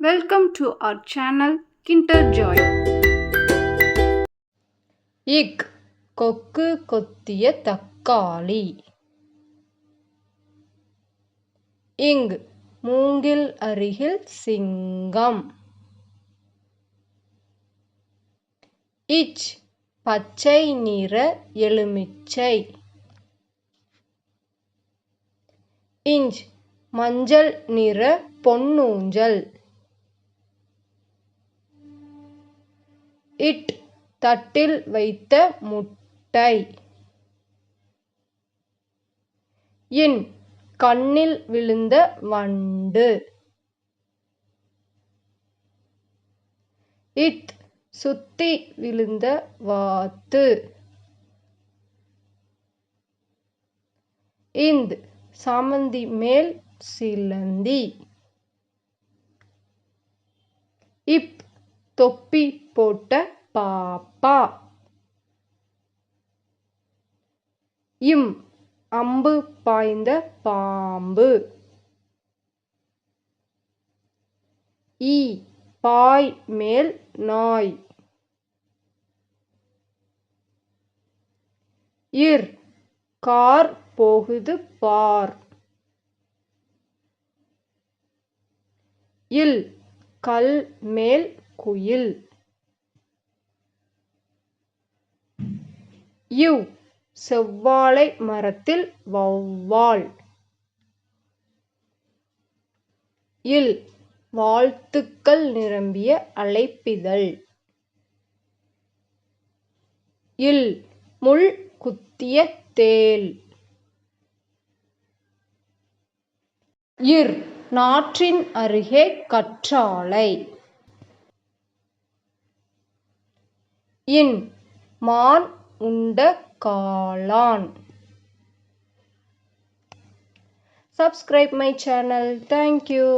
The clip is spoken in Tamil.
Welcome to our channel Kinder Joy இக் கொக்கு கொத்திய தக்காளி. இங் மூங்கில் அருகில் சிங்கம். இச் பச்சை நிற எலுமிச்சை. இஞ்ச் மஞ்சள் நிற பொன்னூஞ்சல். இட் தட்டில் வைத்த முட்டை. இன் கண்ணில் விழுந்த வண்டு. இத் சுத்தி விழுந்த வாத்து. இந்த் சாமந்தி மேல் சிலந்தி. இப் தொப்பி போட்ட பாப்பா. இம் அம்பு பாய்ந்த பாம்பு. ஈ பாய் மேல் நாய். இர் கார் போகுது பார். இல் கல் மேல் குயில். இவ் செவ்வாழை மரத்தில் வௌவால். இல் வாழ்த்துக்கள் நிரம்பிய அழைப்பிதழ். இல் முள் குத்திய தேள் இர் நாற்றின் அருகே கற்றாழை. இன் மான் உண்ட காளான் subscribe my channel thank you